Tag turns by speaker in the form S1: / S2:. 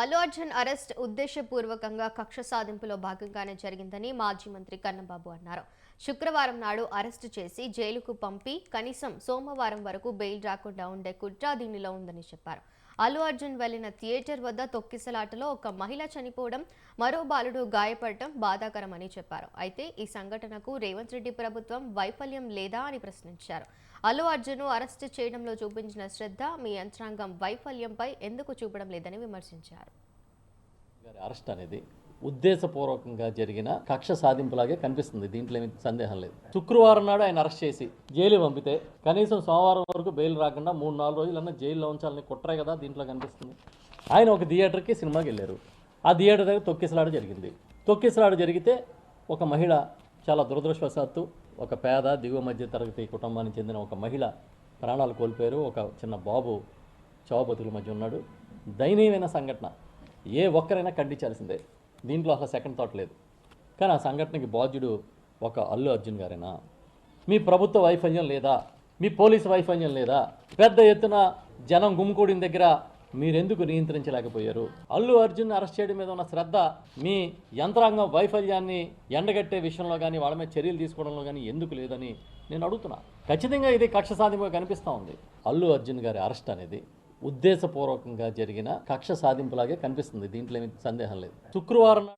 S1: Allu Arjun arrest ఉద్దేశపూర్వకంగా కక్ష సాధింపులో భాగంగానే జరిగిందని మాజీ మంత్రి కన్నబాబు అన్నారు. శుక్రవారం నాడు అరెస్టు చేసి జైలుకు పంపి కనీసం సోమవారం వరకు బెయిల్ రాకుండా ఉండే కుట్ర దీనిలో ఉందని చెప్పారు. అల్లు అర్జున్ వెళ్ళిన థియేటర్ వద్ద తొక్కిసలాటలో ఒక మహిళ చనిపోవడం మరో బాలుడు గాయపడటం బాధాకరమని చెప్పారు. అయితే ఈ సంఘటనకు రేవంత్ రెడ్డి ప్రభుత్వం వైఫల్యం లేదా అని ప్రశ్నించారు. అల్లు అర్జున్ను అరెస్టు చేయడంలో చూపించిన శ్రద్ధ మీ యంత్రాంగం వైఫల్యంపై ఎందుకు చూపడం లేదని విమర్శించారు.
S2: అరెస్ట్ అనేది ఉద్దేశపూర్వకంగా జరిగిన కక్ష సాధింపులాగే కనిపిస్తుంది. దీంట్లో ఏమి సందేహం లేదు. శుక్రవారం నాడు ఆయన అరెస్ట్ చేసి జైలు పంపితే కనీసం సోమవారం వరకు బెయిల్ రాకుండా మూడు నాలుగు రోజులన్నా జైల్లో ఉంచాలని కుట్రే కదా దీంట్లో కనిపిస్తుంది. ఆయన ఒక థియేటర్కి సినిమాకి వెళ్ళారు. ఆ థియేటర్ దగ్గర తొక్కిసలాట జరిగింది. తొక్కిసలాట జరిగితే ఒక మహిళ చాలా దురదృష్టవశాత్తు ఒక పేద దిగువ మధ్య తరగతి కుటుంబానికి చెందిన ఒక మహిళ ప్రాణాలు కోల్పోయారు. ఒక చిన్న బాబు చావబతుల మధ్య ఉన్నాడు. దయనీయమైన సంఘటన. ఏ ఒక్కరైనా ఖండించాల్సిందే. దీంట్లో అసలు సెకండ్ థాట్ లేదు. కానీ ఆ సంఘటనకి బాధ్యుడు ఒక అల్లు అర్జున్ గారేనా? మీ ప్రభుత్వ వైఫల్యం లేదా? మీ పోలీసు వైఫల్యం లేదా? పెద్ద ఎత్తున జనం గుమ్మికూడిన దగ్గర మీరెందుకు నియంత్రించలేకపోయారు? అల్లు అర్జున్ అరెస్ట్ చేయడం మీద ఉన్న శ్రద్ధ మీ యంత్రాంగం వైఫల్యాన్ని ఎండగట్టే విషయంలో కానీ వాళ్ళ మీద చర్యలు తీసుకోవడంలో కానీ ఎందుకు లేదని నేను అడుగుతున్నా. ఖచ్చితంగా ఇది కక్ష సాధ్యంగా కనిపిస్తూ ఉంది. అల్లు అర్జున్ గారి అరెస్ట్ అనేది ఉద్దేశపూర్వకంగా జరిగిన కక్ష సాధింపులాగే కనిపిస్తుంది. దీంట్లో ఏమి సందేహం లేదు. శుక్రవారం